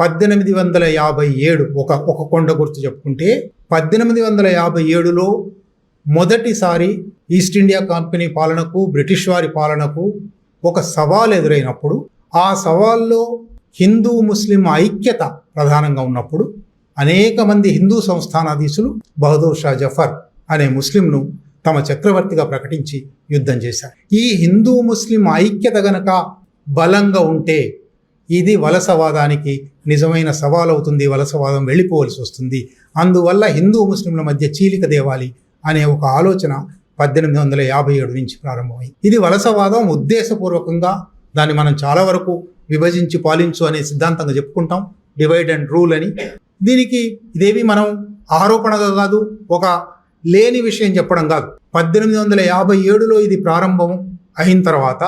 పద్దెనిమిది వందల యాభై ఏడు ఒక ఒక కొండ గుర్తు చెప్పుకుంటే పద్దెనిమిది వందల యాభై ఏడులో మొదటిసారి ఈస్ట్ ఇండియా కంపెనీ పాలనకు బ్రిటిష్ వారి పాలనకు ఒక సవాల్ ఎదురైనప్పుడు ఆ సవాల్లో హిందూ ముస్లిం ఐక్యత ప్రధానంగా ఉన్నప్పుడు అనేక మంది హిందూ సంస్థానాధీశులు బహదూర్ షా జఫర్ అనే ముస్లింను తమ చక్రవర్తిగా ప్రకటించి యుద్ధం చేశారు. ఈ హిందూ ముస్లిం ఐక్యత గనక బలంగా ఉంటే ఇది వలసవాదానికి నిజమైన సవాల్ అవుతుంది వలసవాదం వెళ్ళిపోవలసి వస్తుంది. అందువల్ల హిందూ ముస్లింల మధ్య చీలిక దేవాలి అనే ఒక ఆలోచన పద్దెనిమిది వందల యాభై ఏడు నుంచి ప్రారంభమైంది ఇది వలసవాదం ఉద్దేశపూర్వకంగా దాన్ని మనం చాలా వరకు విభజించి పాలించు అనే సిద్ధాంతంగా చెప్పుకుంటాం. డివైడ్ అండ్ రూల్ అని. దీనికి ఇదేవి మనం ఆరోపణగా కాదు ఒక లేని విషయం చెప్పడం కాదు. పద్దెనిమిది వందల యాభై ఏడులో ఇది ప్రారంభం అయిన తర్వాత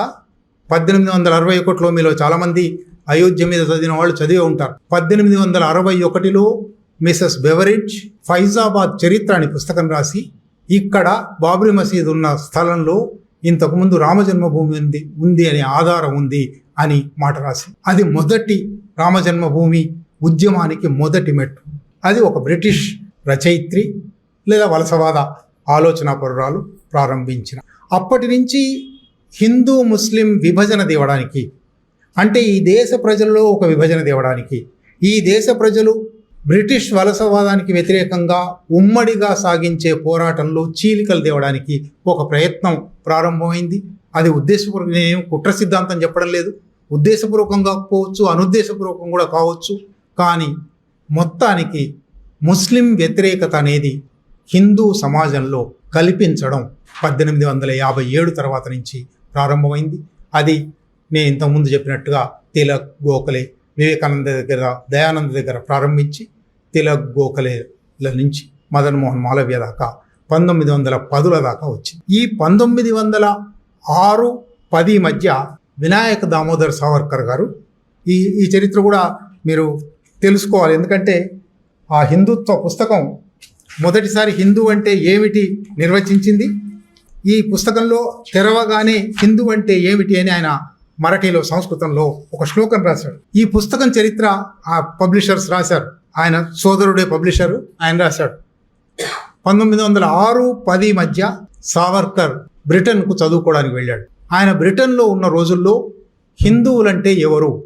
పద్దెనిమిది వందల అరవై ఒకటిలో మీలో చాలామంది అయోధ్య మీద చదివిన వాళ్ళు చదివి ఉంటారు. పద్దెనిమిది వందల అరవై ఒకటిలో మిసెస్ బెవరిడ్జ్ ఫైజాబాద్ చరిత్ర అని పుస్తకం రాసి ఇక్కడ బాబ్రీ మసీద్ ఉన్న స్థలంలో ఇంతకుముందు రామజన్మభూమి ఉంది ఉంది అనే ఆధారం ఉంది అని మాట రాసి. అది మొదటి రామజన్మభూమి ఉద్యమానికి మొదటి మెట్టు. అది ఒక బ్రిటిష్ రచయిత్రి లేదా వలసవాద ఆలోచన పరురాలు ప్రారంభించిన. అప్పటి నుంచి హిందూ ముస్లిం విభజన తేవడానికి అంటే ఈ దేశ ప్రజలలో ఒక విభజన తేవడానికి ఈ దేశ ప్రజలు బ్రిటిష్ వలసవాదానికి వ్యతిరేకంగా ఉమ్మడిగా సాగించే పోరాటంలో చీలికలు తేవడానికి ఒక ప్రయత్నం ప్రారంభమైంది. అది ఉద్దేశపూర్వక నేను కుట్ర సిద్ధాంతం చెప్పడం లేదు. ఉద్దేశపూర్వకంగా కావచ్చు అనుద్దేశపూర్వకం కూడా కావచ్చు. కానీ మొత్తానికి ముస్లిం వ్యతిరేకత అనేది హిందూ సమాజంలో కల్పించడం పద్దెనిమిది వందల యాభై ఏడు తర్వాత నుంచి ప్రారంభమైంది. అది నేను ఇంతకుముందు చెప్పినట్టుగా తిలక్ గోఖలే వివేకానంద దగ్గర దయానంద దగ్గర ప్రారంభించి తిలక్ గోఖలేల నుంచి మదన్ మోహన్ మాలవ్య దాకా పంతొమ్మిది వందల పదుల దాకా వచ్చింది. ఈ పంతొమ్మిది వందల ఆరు పది మధ్య వినాయక దామోదర్ సావర్కర్ గారు ఈ ఈ చరిత్ర కూడా మీరు తెలుసుకోవాలి. ఎందుకంటే ఆ హిందుత్వ పుస్తకం మొదటిసారి హిందూ అంటే ఏమిటి నిర్వచించింది? ఈ పుస్తకంలో తెరవగానే హిందూ అంటే ఏమిటి అని ఆయన మరాఠీలో సంస్కృతంలో ఒక శ్లోకం రాశాడు. ఈ పుస్తకం చరిత్ర ఆ పబ్లిషర్స్ రాశారు. ఆయన సోదరుడే పబ్లిషరు ఆయన రాశాడు. పంతొమ్మిది వందల ఆరు పది మధ్య సావర్కర్ బ్రిటన్కు చదువుకోవడానికి వెళ్ళాడు. ఆయన బ్రిటన్లో ఉన్న రోజుల్లో హిందువులంటే ఎవరు?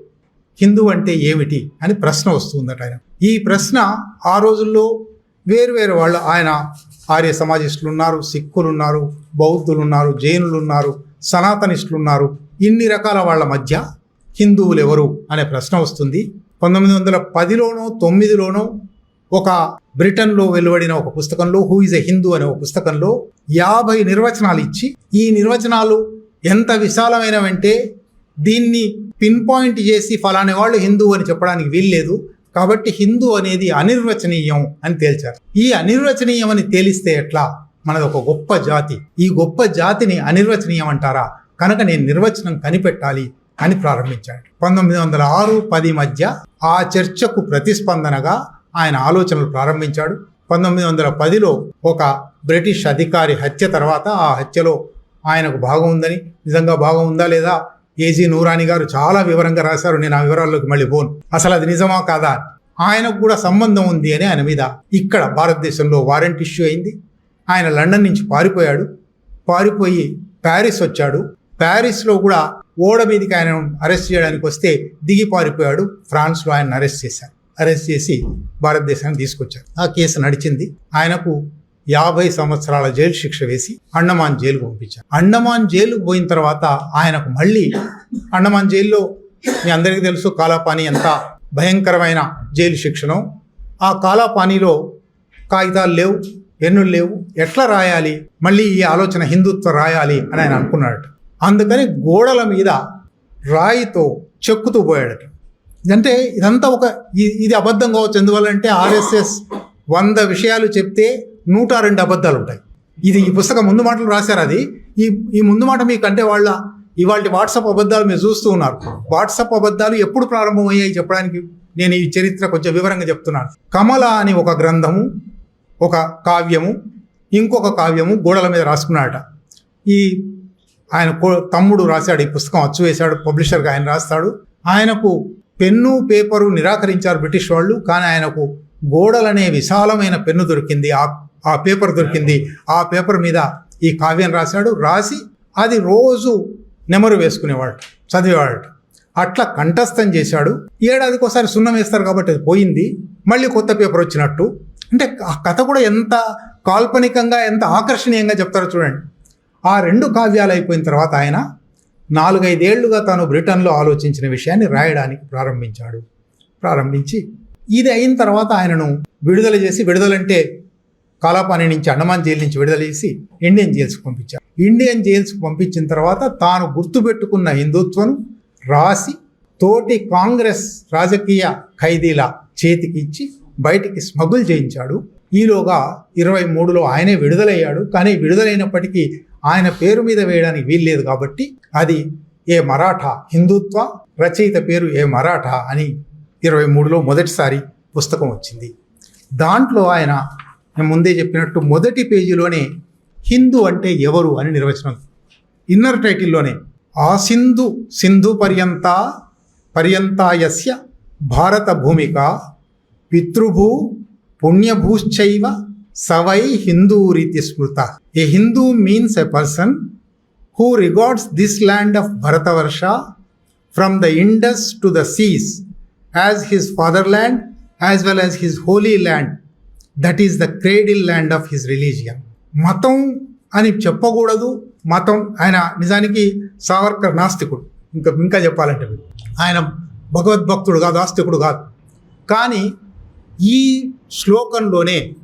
హిందూ అంటే ఏమిటి? అని ప్రశ్న వస్తుందట ఆయన. ఈ ప్రశ్న ఆ రోజుల్లో వేరు వేరు వాళ్ళు ఆయన ఆర్య సమాజిస్టులు ఉన్నారు సిక్కులు ఉన్నారు బౌద్ధులు ఉన్నారు జైనులు ఉన్నారు సనాతనిస్టులు ఉన్నారు ఇన్ని రకాల వాళ్ళ మధ్య హిందువులు ఎవరు అనే ప్రశ్న వస్తుంది. పంతొమ్మిది వందల పదిలోనో తొమ్మిదిలోనో ఒక బ్రిటన్లో వెలువడిన ఒక పుస్తకంలో హూ ఇస్ ఎ హిందూ అనే ఒక పుస్తకంలో యాభై నిర్వచనాలు ఇచ్చి ఈ నిర్వచనాలు ఎంత విశాలమైనవంటే దీన్ని పిన్ పాయింట్ చేసి ఫలాని వాళ్ళు హిందూ అని చెప్పడానికి వీల్లేదు. కాబట్టి హిందూ అనేది అనిర్వచనీయం అని తేల్చారు. ఈ అనిర్వచనీయం అని తేలిస్తే ఎట్లా? మనది ఒక గొప్ప జాతి. ఈ గొప్ప జాతిని అనిర్వచనీయం అంటారా? కనుక నేను నిర్వచనం కనిపెట్టాలి అని ప్రారంభించాడు. పంతొమ్మిది వందల ఆరు పది మధ్య ఆ చర్చకు ప్రతిస్పందనగా ఆయన ఆలోచనలు ప్రారంభించాడు. పంతొమ్మిది వందల పదిలో ఒక బ్రిటిష్ అధికారి హత్య తర్వాత ఆ హత్యలో ఆయనకు భాగం ఉందని నిజంగా భాగం ఉందా లేదా? ఏజీ నూరాని గారు చాలా వివరంగా రాశారు. నేను ఆ వివరాల్లోకి మళ్ళీ పోను. అసలు అది నిజమా కాదా? ఆయనకు కూడా సంబంధం ఉంది అని ఆయన మీద ఇక్కడ భారతదేశంలో వారెంట్ ఇష్యూ అయింది. ఆయన లండన్ నుంచి పారిపోయాడు. పారిపోయి ప్యారిస్ వచ్చాడు. ప్యారిస్లో కూడా ఓడ మీదకి ఆయన అరెస్ట్ చేయడానికి వస్తే దిగి పారిపోయాడు. ఫ్రాన్స్లో ఆయన అరెస్ట్ చేశారు. అరెస్ట్ చేసి భారతదేశానికి తీసుకొచ్చారు. ఆ కేసు నడిచింది. ఆయనకు యాభై సంవత్సరాల జైలు శిక్ష వేసి అండమాన్ జైలుకు పంపించారు. అండమాన్ జైలుకు పోయిన తర్వాత ఆయనకు మళ్ళీ అండమాన్ జైల్లో మీ అందరికీ తెలుసు కాలాపాని ఎంత భయంకరమైన జైలు శిక్షను ఆ కాలాపానిలో కాగితాలు లేవు పెన్నులు లేవు. ఎట్లా రాయాలి? మళ్ళీ ఈ ఆలోచన హిందుత్వం రాయాలి అని ఆయన అనుకున్నాడు అందుకని గోడల మీద రాయితో చెక్కుతూ పోయాడట. అంటే ఇదంతా ఒక ఇది అబద్ధం కావచ్చు. ఎందువల్లంటే ఆర్ఎస్ఎస్ వంద విషయాలు చెప్తే నూట రెండు అబద్ధాలు ఉంటాయి. ఇది ఈ పుస్తకం ముందు మాటలు రాశారు అది. ఈ ఈ ముందు మాట మీకు అంటే వాళ్ళ ఇవాళ వాట్సాప్ అబద్ధాలు మీరు చూస్తూ ఉన్నారు. వాట్సాప్ అబద్ధాలు ఎప్పుడు ప్రారంభమయ్యాయి చెప్పడానికి? నేను ఈ చరిత్ర కొంచెం వివరంగా చెప్తున్నాను. కమల అని ఒక గ్రంథము ఒక కావ్యము ఇంకొక కావ్యము గోడల మీద రాసుకున్నాడట. ఈ ఆయన కో- తమ్ముడు రాశాడు ఈ పుస్తకం అచ్చు వేశాడు పబ్లిషర్గా ఆయన రాస్తాడు. ఆయనకు పెన్ను పేపరు నిరాకరించారు బ్రిటిష్ వాళ్ళు కానీ ఆయనకు గోడలనే విశాలమైన పెన్ను దొరికింది. ఆ ఆ పేపర్ దొరికింది. ఆ పేపర్ మీద ఈ కావ్యం రాశాడు. రాసి అది రోజు నెమరు వేసుకునేవాడు చదివేవాడు. అట్లా కంఠస్థం చేశాడు. ఏడాదికి ఒకసారి సున్నం వేస్తారు కాబట్టి అది పోయింది. మళ్ళీ కొత్త పేపర్ వచ్చినట్టు. అంటే ఆ కథ కూడా ఎంత కాల్పనికంగా ఎంత ఆకర్షణీయంగా చెప్తారో చూడండి. ఆ రెండు కావ్యాలు అయిపోయిన తర్వాత ఆయన నాలుగైదేళ్ళుగా తాను బ్రిటన్లో ఆలోచించిన విషయాన్ని రాయడానికి ప్రారంభించాడు. ప్రారంభించి ఇది అయిన తర్వాత ఆయనను విడుదల చేసి విడుదలంటే కాలాపాని నుంచి అండమాన్ జైలు నుంచి విడుదల చేసి ఇండియన్ జైల్స్కి పంపించారు. ఇండియన్ జైల్స్కి పంపించిన తర్వాత తాను గుర్తుపెట్టుకున్న హిందుత్వం రాసి తోటి కాంగ్రెస్ రాజకీయ ఖైదీల చేతికి ఇచ్చి బయటికి స్మగుల్ చేయించాడు. ఈలోగా ఇరవై మూడులో ఆయనే విడుదలయ్యాడు. కానీ విడుదలైనప్పటికీ ఆయన పేరు మీద వేయడానికి వీల్లేదు కాబట్టి అది ఏ మరాఠా హిందుత్వ రచయిత పేరు ఏ మరాఠా అని ఇరవై మూడులో మొదటిసారి పుస్తకం వచ్చింది. దాంట్లో ఆయన నేను ముందే చెప్పినట్టు మొదటి పేజీలోనే హిందూ అంటే ఎవరు అని నిర్వచనం. ఇన్నర్ టైటిల్లోనే ఆ సింధు సింధు పర్యంత పర్యంతాయస్య భారత భూమిక పితృభూ పుణ్యభూశ్చైవ సవై హిందూ రీతి స్మృత. A Hindu means a person who regards this land of Bharatvarsha from the Indus to the seas as his fatherland as well as his holy land that is the cradle land of his religion మతం అని చెప్పకూడదు. మతం ఆయన నిజానికి సావర్కర్ నాస్తికుడు. ఇంకా ఇంకా చెప్పాలంటే మీకు. ఆయన భగవద్భక్తుడు కాదు ఆస్తికుడు కాదు. కానీ ఈ శ్లోకంలోనే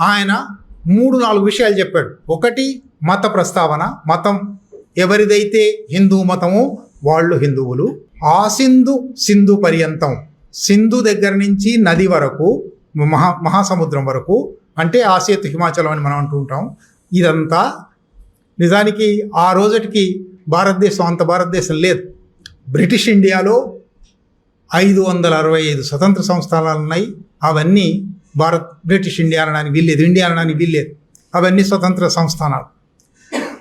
ఆయన మూడు నాలుగు విషయాలు చెప్పాడు. ఒకటి మత ప్రస్తావన. మతం ఎవరిదైతే హిందూ మతమో వాళ్ళు హిందువులు. ఆ సింధు సింధు పర్యంతం. సింధు దగ్గర నుంచి నది వరకు మహా మహాసముద్రం వరకు అంటే ఆసేతు హిమాచలం అని మనం అంటూ ఉంటాం. ఇదంతా నిజానికి ఆ రోజుటికి భారతదేశం అంత భారతదేశం లేదు. బ్రిటిష్ ఇండియాలో ఐదు వందల అరవై ఐదు స్వతంత్ర సంస్థానాలు ఉన్నాయి అవన్నీ భారత్ బ్రిటిష్ ఇండియా అనడానికి వీల్లేదు ఇండియా అనడానికి వీల్లేదు. అవన్నీ స్వతంత్ర సంస్థానాలు.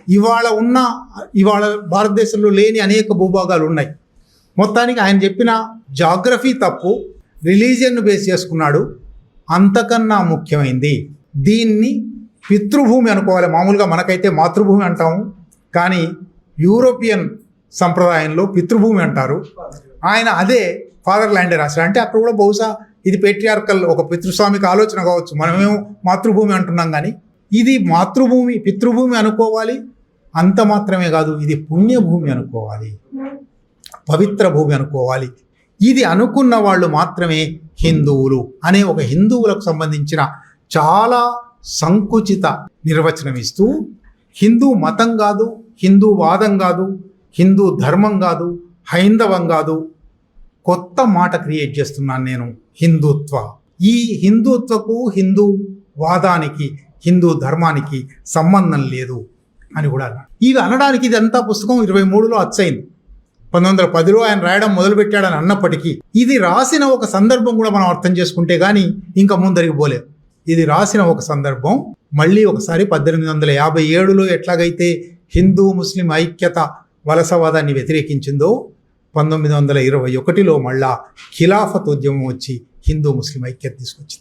ఇవాళ ఉన్న ఇవాళ భారతదేశంలో లేని అనేక భూభాగాలు ఉన్నాయి. మొత్తానికి ఆయన చెప్పిన జాగ్రఫీ తప్పు రిలీజియన్ను బేస్ చేసుకున్నాడు. అంతకన్నా ముఖ్యమైంది దీన్ని పితృభూమి అనుకోవాలి. మామూలుగా మనకైతే మాతృభూమి అంటాము. కానీ యూరోపియన్ సంప్రదాయంలో పితృభూమి అంటారు. ఆయన అదే ఫాదర్ ల్యాండే రాశారు. అంటే అక్కడ కూడా బహుశా ఇది పేట్రియార్కల్ ఒక పితృస్వామికి ఆలోచన కావచ్చు. మనమేమో మాతృభూమి అంటున్నాం కానీ ఇది మాతృభూమి పితృభూమి అనుకోవాలి అంత మాత్రమే కాదు ఇది పుణ్యభూమి అనుకోవాలి పవిత్ర భూమి అనుకోవాలి. ఇది అనుకున్న వాళ్ళు మాత్రమే హిందువులు అనే ఒక హిందువులకు సంబంధించిన చాలా సంకుచిత నిర్వచనం ఇస్తూ హిందూ మతం కాదు హిందూ వాదం కాదు హిందూ ధర్మం కాదు హైందవం కాదు కొత్త మాట క్రియేట్ చేస్తున్నాను నేను హిందుత్వ. ఈ హిందుత్వకు హిందూ వాదానికి హిందూ ధర్మానికి సంబంధం లేదు అని కూడా అన్నాడు. ఇవి అనడానికి ఇదంతా పుస్తకం ఇరవై మూడులో అచ్చయింది. పంతొమ్మిది వందల పదిలో ఆయన రాయడం మొదలుపెట్టాడని అన్నప్పటికీ ఇది రాసిన ఒక సందర్భం కూడా మనం అర్థం చేసుకుంటే కానీ ఇంకా ముందరికి పోలేదు. ఇది రాసిన ఒక సందర్భం మళ్ళీ ఒకసారి పద్దెనిమిది వందల యాభై ఏడులో ఎట్లాగైతే హిందూ ముస్లిం ఐక్యత వలసవాదాన్ని వ్యతిరేకించిందో పంతొమ్మిది వందల ఇరవై ఒకటిలో మళ్ళా ఖిలాఫత్ ఉద్యమం వచ్చి హిందూ ముస్లిం ఐక్యత తీసుకొచ్చింది.